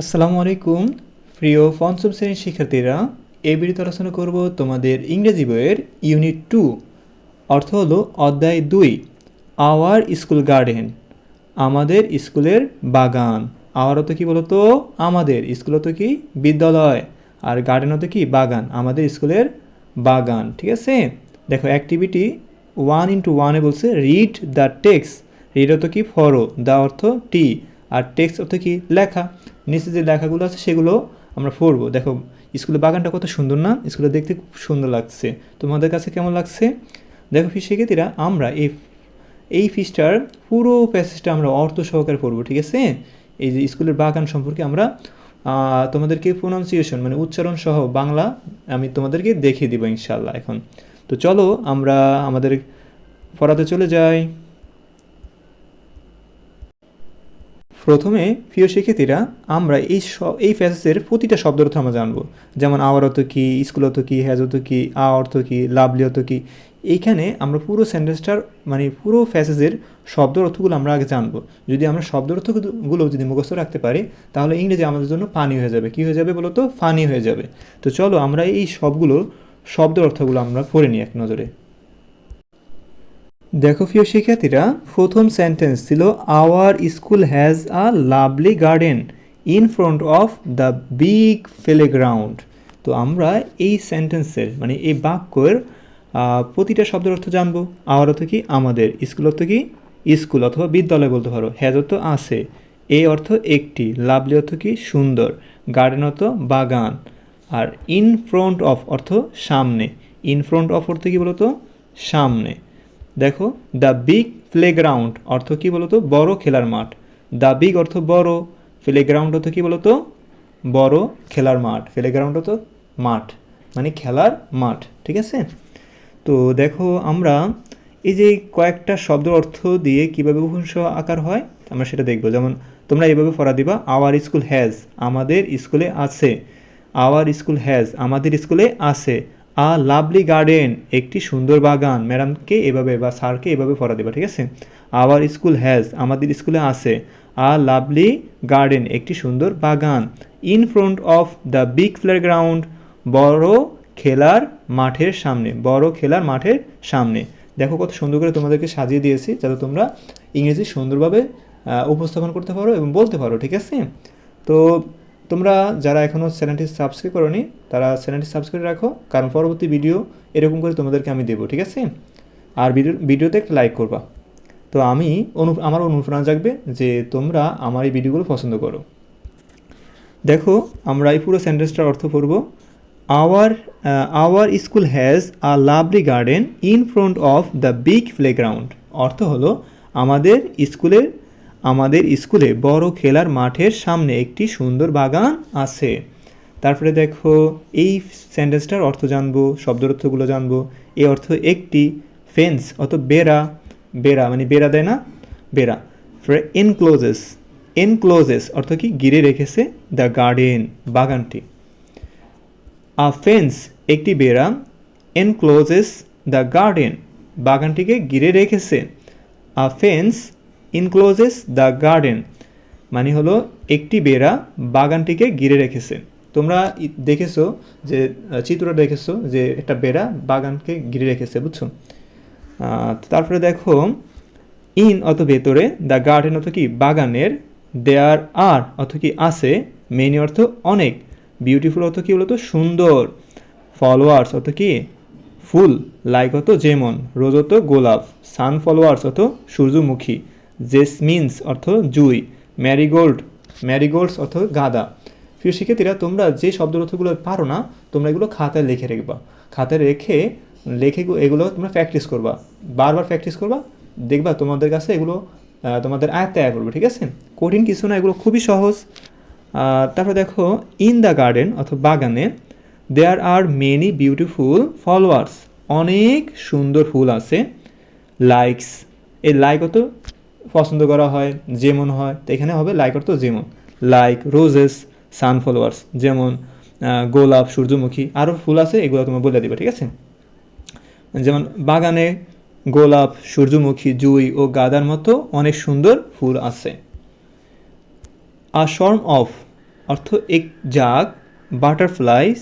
আসসালামু আলাইকুম, প্রিয় পঞ্চম শ্রেণির শিক্ষার্থীরা। এই ভিডিওতে আলোচনা করব তোমাদের ইংরেজি বইয়ের ইউনিট টু। অর্থ হলো অধ্যায় দুই, আওয়ার স্কুল গার্ডেন, আমাদের স্কুলের বাগান। আওয়ার অত কি বলতো? আমাদের স্কুল হতো কি? বিদ্যালয়। আর গার্ডেন হতো কি? বাগান, আমাদের স্কুলের বাগান, ঠিক আছে? দেখো অ্যাক্টিভিটি ওয়ান ইন্টু ওয়ানে বলছে রিড দ্য টেক্স রিড অর্থ কি? ফরো দ্য অর্থ টি। আর টেক্সট অর্থ কি? লেখা। নিচে যে লেখাগুলো আছে সেগুলো আমরা পড়ব। দেখো, স্কুলের বাগানটা কত সুন্দর না? স্কুলে দেখতে খুব সুন্দর লাগছে। তোমাদের কাছে কেমন লাগছে? দেখো শিক্ষার্থীরা, আমরা এই এই ফিসটার পুরো প্যাসেজটা আমরা অর্থ সহকারে পড়ব, ঠিক আছে? এই যে স্কুলের বাগান সম্পর্কে আমরা তোমাদেরকে প্রোনাউন্সিয়েশন মানে উচ্চারণ সহ বাংলা আমি তোমাদেরকে দেখিয়ে দিব ইনশাল্লাহ এখন। তো চলো আমরা আমাদের পড়াতে চলে যাই। প্রথমে প্রিয় শিক্ষার্থীরা, আমরা এই এই প্যাসেজের প্রতিটা শব্দ অর্থ আমরা জানব। যেমন আওয়ার অর্থ কী, স্কুল অর্থ কী, হ্যাজ অর্থ কী, আ অর্থ কী, লাভলি অর্থ কী, এইখানে আমরা পুরো সেন্টেন্সটার মানে পুরো প্যাসেজের শব্দ অর্থগুলো আমরা আগে জানব। যদি আমরা শব্দ অর্থগুলো যদি মুখস্থ রাখতে পারি, তাহলে ইংরেজি আমাদের জন্য পানি হয়ে যাবে। কী হয়ে যাবে বলো তো ফানি হয়ে যাবে। তো চলো আমরা এই সবগুলো শব্দ অর্থগুলো আমরা পড়ে নিই এক নজরে। দেখো প্রিয় শিক্ষার্থীরা, প্রথম সেন্টেন্স ছিল our school has a lovely garden in front of the big playground তো আমরা এই সেন্টেন্সের মানে এই বাক্যের প্রতিটা শব্দের অর্থ জানব। আওয়ার অর্থ কি? আমাদের। স্কুল অর্থ কি? স্কুল অথবা বিদ্যালয় বলতে পারো। হ্যাজ অর্থ আছে। এই অর্থ একটি। লাভলি অর্থ কি? সুন্দর। গার্ডেন অর্থ বাগান। আর ইন ফ্রন্ট অফ অর্থ সামনে। ইন ফ্রন্ট অফ অর্থ কি বলতো? সামনে। দেখো দ্য বিগ প্লেগ্রাউন্ড অর্থ কি বলতো? বড় খেলার মাঠ। দ্য বিগ অর্থ বড় প্লেগ্রাউন্ড অর্থ কি বলতো? বড় খেলার মাঠ। প্লেগ্রাউন্ড অর্থ মাঠ মানে খেলার মাঠ, ঠিক আছে? তো দেখো, আমরা এই যে কয়েকটা শব্দ অর্থ দিয়ে কীভাবে বহুংশ আকার হয়, আমরা সেটা দেখব। যেমন, তোমরা এভাবে পড়া দিবা আওয়ার স্কুল হ্যাজ আমাদের স্কুলে আছে আওয়ার স্কুল হ্যাজ আমাদের স্কুলে আছে আ লাভলি গার্ডেন একটি সুন্দর বাগান। ম্যাডামকে এভাবে বা স্যারকে এভাবে পড়া দেবা? ঠিক আছে? আওয়ার স্কুল হ্যাজ, আমাদের স্কুলে আছে। আ লাভলি গার্ডেন একটি সুন্দর বাগান। In front of the big playground বড় খেলার মাঠের সামনে, বড় খেলার মাঠের সামনে। দেখো কত সুন্দর করে তোমাদেরকে সাজিয়ে দিয়েছি, যাতে তোমরা ইংরেজি সুন্দরভাবে উপস্থাপন করতে পারো এবং বলতে পারো, ঠিক আছে? তো তোমরা যারা এখনও চ্যানেলটি সাবস্ক্রাইব করোনি, তারা চ্যানেলটি সাবস্ক্রাইব রাখো, কারণ পরবর্তী ভিডিও এরকম করে তোমাদেরকে আমি দেবো, ঠিক আছে? আর ভিডিও, ভিডিওতে একটা লাইক করবা। তো আমি অনু, আমার অনুপ্রেরণা জাগবে যে তোমরা আমার এই ভিডিওগুলো পছন্দ করো। দেখো, আমরা এই পুরো সেন্টেন্সটার অর্থ পড়ব our our school has a lovely garden in front of the big playground অর্থ হলো, আমাদের স্কুলের আমাদের স্কুলে বড় খেলার মাঠের সামনে একটি সুন্দর বাগান আছে। তারপরে দেখো, এই সেন্টেন্সটার অর্থ জানব শব্দ অর্থগুলো জানব। এই অর্থ একটি ফেন্স অত বেড়া। বেড়া মানে বেড়া দেয় না? বেড়া। এনক্লোজেস এনক্লোজেস অর্থ কি? গিরে রেখেছে দ্য গার্ডেন বাগানটি। আ ফেন্স একটি বেড়া এনক্লোজেস দ্য গার্ডেন বাগানটিকে ঘিরে রেখেছে। A fence encloses the garden মানে হলো একটি বেড়া বাগানটিকে ঘিরে রেখেছে। তোমরা দেখেছ যে চিত্রটা দেখেছ যে, একটা বেড়া বাগানকে ঘিরে রেখেছে, বুঝছ? তারপরে দেখো, ইন অত ভেতরে দ্য গার্ডেন অত কি? বাগানের। দেয়ার আর অর্থ কি? আছে। মেনি অর্থ অনেক। বিউটিফুল অর্থ কি বলতো? সুন্দর। ফলোয়ার্স অর্থ কি? ফুল। লাইক অত যেমন। রোজ অত গোলাপ। সান ফলোয়ার্স অত সূর্যমুখী। জেসমিনস অর্থ জুই ম্যারিগোল্ড ম্যারিগোল্ডস অর্থ গাঁদা। প্রিয় শিক্ষার্থীরা, তোমরা যে শব্দ অর্থগুলো পারো না, তোমরা এগুলো খাতায় লিখে রাখবা। খাতায় রেখে, লেখে এগুলো তোমরা প্র্যাকটিস করবা। বারবার প্র্যাকটিস করবা, দেখবা তোমাদের কাছে এগুলো তোমাদের আয়ত্তে আয় করবে, ঠিক আছে? কঠিন কিছু না, এগুলো খুবই সহজ। তারপর দেখো ইন দ্য গার্ডেন অথবা বাগানে there are many beautiful flowers অনেক সুন্দর ফুল আছে। লাইকস এই লাইক অত পছন্দ করা হয় যেমন হয়, তো এখানে হবে লাইক অর্থ যেমন লাইক রোজেস সান ফলোয়ার্স যেমন গোলাপ, সূর্যমুখী আরও ফুল আছে, এগুলো তোমার বলে দিবে, ঠিক আছে? যেমন, বাগানে গোলাপ, সূর্যমুখী, জুই ও গাদার মতো অনেক সুন্দর ফুল আছে। আ শর্ম অফ অর্থ এক জাগ বাটারফ্লাইস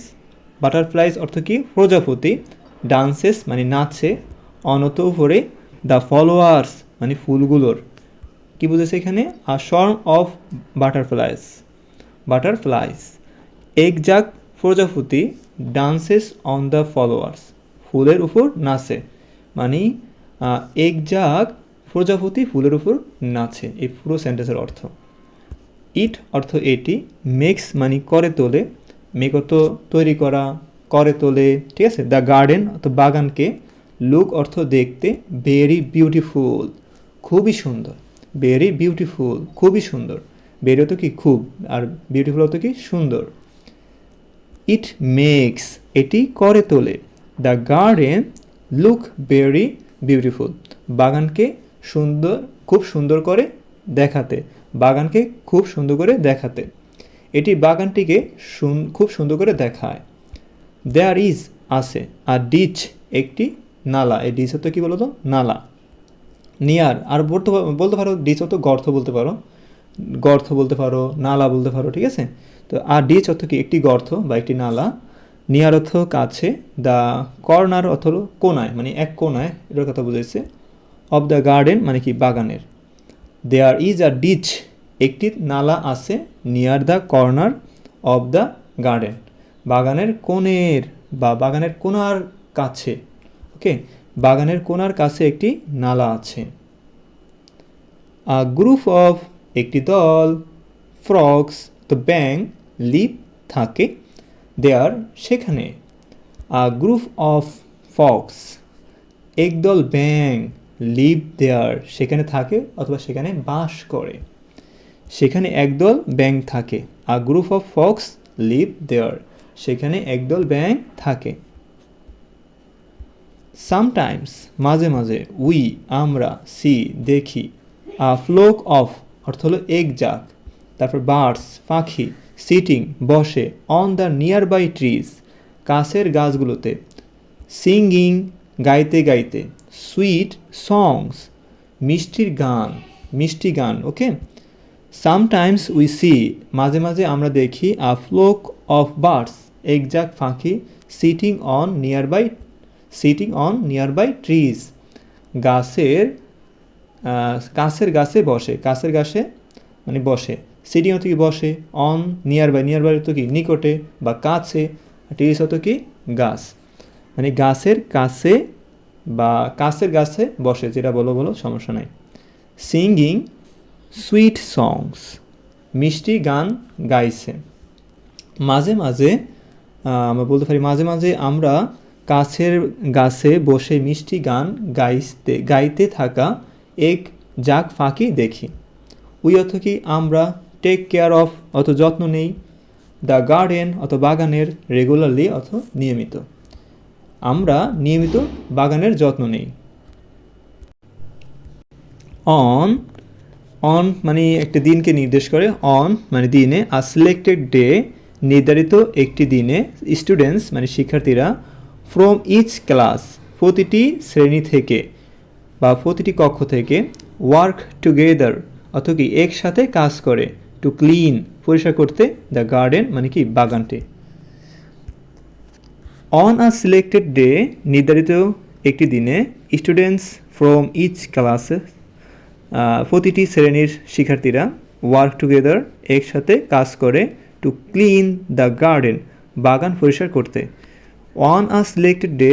বাটারফ্লাইস অর্থ কি? প্রজাপতি ডান্সেস মানে নাচে, অনত দ্য ফলোয়ার্স মানে ফুলগুলোর। কি বুঝেছে এখানে? A, swarm of butterflies. Butterflies. এক জাগ প্রজাপতি ডান্সেস অন দ্য ফলোয়ার্স। ফুলের উপর নাচে। মানে এক জাগ প্রজাপতি ফুলের উপর নাচে। এই পুরো সেন্টেন্সের অর্থ। ইট অর্থ এটি। মেক্স মানে করে তোলে। মেক অর্থ তৈরি করা, করে তোলে। ঠিক আছে? দ্য গার্ডেন অর্থ বাগানকে। লুক অর্থ দেখতে। Very beautiful. খুবই সুন্দর। ভেরি বিউটিফুল খুবই সুন্দর। ভেরি অর্থ কি খুব, আর বিউটিফুল অর্থ কি সুন্দর। ইট মেক্স এটি করে তোলে। The garden look very beautiful বাগানকে সুন্দর, খুব সুন্দর করে দেখাতে। বাগানকে খুব সুন্দর করে দেখাতে। এটি বাগানটিকে খুব সুন্দর করে দেখায়। দেয়ার ইজ আছে। আর ডিচ একটি নালা। এই ডিচ হতো কি বলতো? নালা। নিয়ার। আর বলতে বলতে পারো ডিচ হতো গর্ত বলতে পারো। গর্ত বলতে পারো, নালা বলতে পারো, ঠিক আছে? তো, আর ডিচ অর্থ কি? একটি গর্ত বা একটি নালা। নিয়ার অর্থ কাছে, দ্য কর্নার অর্থ কোনায় মানে এক কোনায় এটার কথা বুঝাইছে। অফ দ্য গার্ডেন মানে কি? বাগানের। There is a ditch. একটি নালা আছে near the corner of the garden. বাগানের কোণের বা বাগানের কোনার কাছে, ওকে? বাগানের কোনার কাছে একটি নালা আছে। আ গ্রুপ অফ একটি দল ফ্রগস তো ব্যাং লিপ থাকে দেয়ার সেখানে। আ গ্রুপ অফ ফক্স একদল ব্যাং লিভ দেয়ার সেখানে থাকে অথবা সেখানে বাস করে। সেখানে একদল ব্যাং থাকে। A group of frogs live there সেখানে একদল ব্যাং থাকে। সামটাইমস মাঝে মাঝে উই আমরা সি দেখি। আ ফ্লোক অফ অর্থ হলো এক জাক তারপর বার্ডস পাখি সিটিং বসে on the nearby trees কাছের গাছগুলোতে। সিঙ্গিং গাইতে গাইতে। সুইট সংস মিষ্টির গান, মিষ্টি গান ওকে সামটাইমস উই সি মাঝে মাঝে আমরা দেখি আ ফ্লোক অফ বার্ডস একজাক পাখি sitting on nearby sitting on nearby trees গাছের কাছের গাছে বসে। কাছের গাছে মানে বসে। সিটিং হতো কি বসে? On nearby nearby হতো কি? নিকটে বা কাছে। ট্রিজ হতো কি? গাছ। মানে গাছের কাছে বা কাছের গাছে বসে। যেটা বলো বলো, সমস্যা নাই। সিঙ্গিং সুইট সংস মিষ্টি গান গাইছে। মাঝে মাঝে আমরা বলতে পারি মাঝে মাঝে আমরা কাছের গাছে বসে মিষ্টি গান গাইতে গাইতে থাকা এক জাক ফাঁকি দেখি। উই অর্থ কি আমরা টেক কেয়ার অফ অত যত্ন নেই দ্য গার্ডেন অত বাগানের রেগুলারলি অথ নিয়মিত। আমরা নিয়মিত বাগানের যত্ন নেই। অন অন মানে একটা দিনকে নির্দেশ করে অন মানে দিনে আ সিলেক্টেড ডে নির্ধারিত একটি দিনে স্টুডেন্টস মানে শিক্ষার্থীরা ফ্রম ইচ ক্লাস প্রতিটি শ্রেণি থেকে বা প্রতিটি কক্ষ থেকে ওয়ার্ক টুগেদার অত কি একসাথে কাজ করে টু ক্লিন পরিষ্কার করতে দ্য গার্ডেন মানে কি বাগানটি। অন আ সিলেক্টেড ডে নির্ধারিত একটি দিনে স্টুডেন্টস ফ্রম ইচ ক্লাসে প্রতিটি শ্রেণির শিক্ষার্থীরা ওয়ার্ক টুগেদার একসাথে কাজ করে টু ক্লিন দ্য গার্ডেন বাগান পরিষ্কার করতে। On a selected day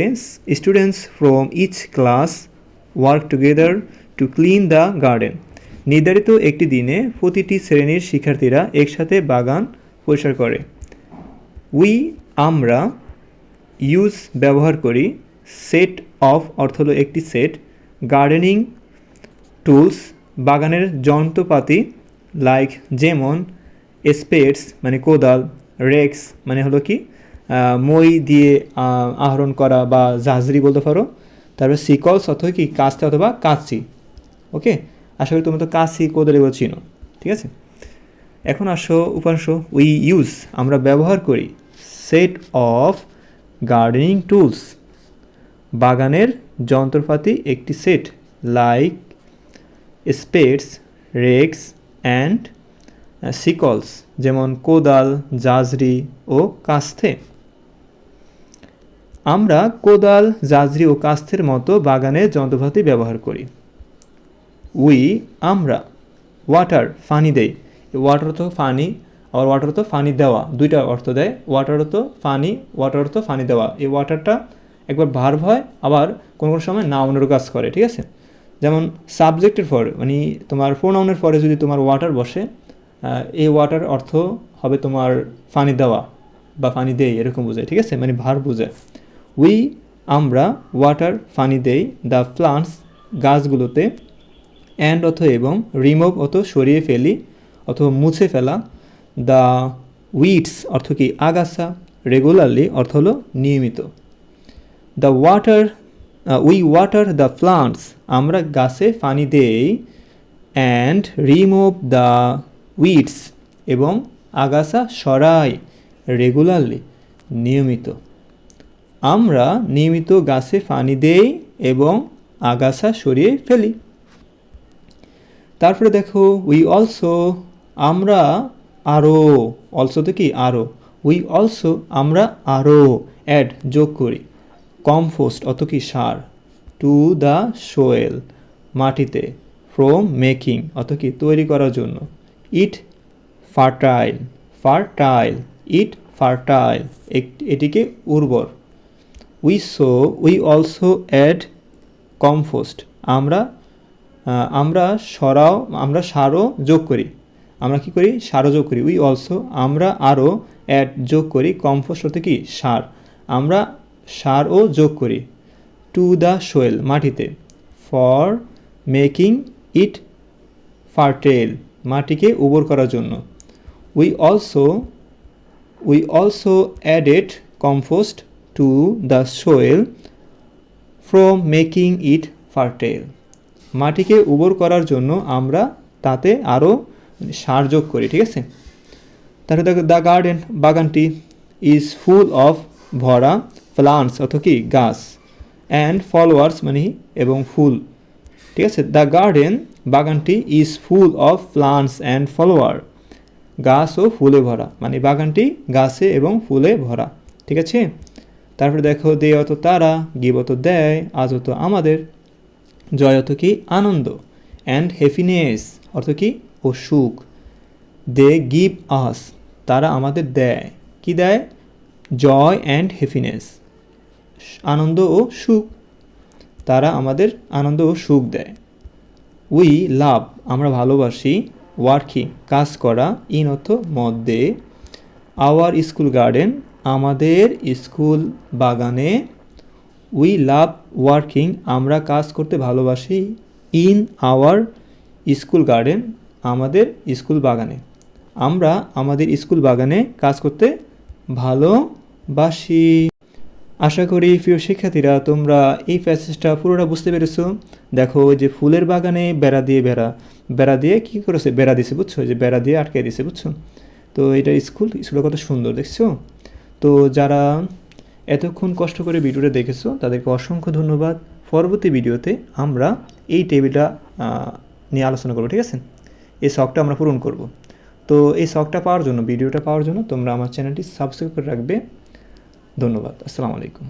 students from each class work together to clean the garden নির্ধারিত একটি দিনে প্রতিটি শ্রেণির শিক্ষার্থীরা একসাথে বাগান পরিষ্কার করে। উই আমরা ইউজ ব্যবহার করি সেট অফ অর্থ হলো একটি সেট গার্ডেনিং টুলস বাগানের যন্ত্রপাতি লাইক যেমন স্পেডস মানে কোদাল রেক্স মানে হলো কি? মই দিয়ে আহরণ করা বা জাহাজরি বলতে পারো। তারপর সিকলস অথবা কি, কাস্তে অথবা কাঁচি। ওকে আশা করি তুমি তো কাঁচি, কোদাল চিনো। ঠিক আছে? এখন আসো, উপাংশ উই ইউজ আমরা ব্যবহার করি। সেট অফ গার্ডেনিং টুলস বাগানের যন্ত্রপাতি একটি set like spades rakes and sickles যেমন কোদাল, জাজরি ও কাস্তে। আমরা কোদাল, জাজরি ও কাস্তের মতো বাগানে যন্ত্রপাতি ব্যবহার করি। উই, আমরা। ওয়াটার ফানি দেই। ওয়াটার তো ফানি আর ওয়াটার তো ফানি দেওয়া। দুইটা অর্থ দেয়। ওয়াটার তো ফানি ওয়াটার তো ফানি দেওয়া। এই ওয়াটারটা একবার ভার্ব হয়, আবার কোনো কোনো সময় নাউনের কাজ করে, ঠিক আছে? যেমন সাবজেক্টের পর মানে তোমার প্রোনাউনের পরে যদি তোমার ওয়াটার বসে এই ওয়াটার অর্থ হবে তোমার ফানি দেওয়া বা ফানি দেই, এরকম বোঝায়, ঠিক আছে? মানে ভার বোঝায়। উই আমরা ওয়াটার ফানি দেই দ্য প্লান্টস গাছগুলোতে অ্যান্ড অথ এবং রিমুভ অত সরিয়ে ফেলি অথবা মুছে ফেলা দ্য উইডস অর্থ কি আগাছা রেগুলারলি অর্থ হলো নিয়মিত। The water we water the plants আমরা গাছে পানি দেই অ্যান্ড রিমুভ দ্য উইডস এবং আগাছা সরাই রেগুলারলি নিয়মিত। আমরা নিয়মিত গাছে পানি দেই এবং আগাছা সরিয়ে ফেলি। তারপরে দেখো উই অলসো আমরা আরও অলসো তো কি? আরও উই অলসো আমরা আরও অ্যাড যোগ করি। কম্পোস্ট অত কি? সার। টু দ্য সোয়েল মাটিতে। ফ্রম মেকিং অত কি? তৈরি করার জন্য। It fertile fertile it fertile এটিকে উর্বর। We so we also add compost আমরা আমরা সরাও, আমরা সারও যোগ করি। আমরা কি করি? সারও যোগ করি। উই অলসো আমরা আরও অ্যাড যোগ করি। কম্পোস্ট হতে কি? সার। আমরা সারও যোগ করি টু দ্য সোয়েল মাটিতে। ফর মেকিং ইট ফার্টেল মাটিকে উর্বর করার জন্য। We also we also added compost to the soil from making it fertile মাটিকে উর্বর করার জন্য আমরা তাতে আরও সার যোগ করি, ঠিক আছে? দেখো দ্য গার্ডেন বাগানটি ইজ ফুল অফ ভরা প্লান্টস অথ কি, গাছ অ্যান্ড ফলোয়ার্স মানে এবং ফুল, ঠিক আছে? দ্য গার্ডেন বাগানটি is full of plants and flower গাছ ও ফুলে ভরা মানে বাগানটি গাছে এবং ফুলে ভরা, ঠিক আছে? তারপরে দেখো দে অত তারা, গিব অত দেয়, আজ অত আমাদের, জয় অত কি আনন্দ অ্যান্ড হ্যাপিনেস অর্থ কি? ও সুখ। দে গিভ আস, তারা আমাদের দেয়। কি দেয়? জয় অ্যান্ড হ্যাপিনেস আনন্দ ও সুখ। তারা আমাদের আনন্দ ও সুখ দেয়। উই লাভ, আমরা ভালোবাসি ওয়ার্কিং কাজ করা, ইন অর্থ মধ্যে আওয়ার স্কুল গার্ডেন আমাদের স্কুল বাগানে উই লাভ ওয়ার্কিং আমরা কাজ করতে ভালোবাসি ইন আওয়ার স্কুল গার্ডেন আমাদের স্কুল বাগানে। আমরা আমাদের স্কুল বাগানে কাজ করতে ভালোবাসি। আশা করি প্রিয় শিক্ষার্থীরা, তোমরা এই প্যাসেজটা পুরোটা বুঝতে পেরেছ। দেখো ওই যে ফুলের বাগানে বেড়া দিয়ে বেড়া। বেড়া দিয়ে কি করেছে? বেড়া দিছে, বুঝছ? যে বেড়া দিয়ে আটকে দিছে, বুঝছ? তো এটা স্কুল স্কুলটা কত সুন্দর, দেখছ? তো যারা এতক্ষণ কষ্ট করে ভিডিওটা দেখেছ, তাদেরকে অসংখ্য ধন্যবাদ। পরবর্তী ভিডিওতে আমরা এই টেবিলটা নিয়ে আলোচনা করব, ঠিক আছে? এই শখটা আমরা পূরণ করব। তো এই শখটা পাওয়ার জন্য, ভিডিওটা পাওয়ার জন্য তোমরা আমার চ্যানেলটি সাবস্ক্রাইব করে রাখবে। ধন্যবাদ। আসসালামু আলাইকুম।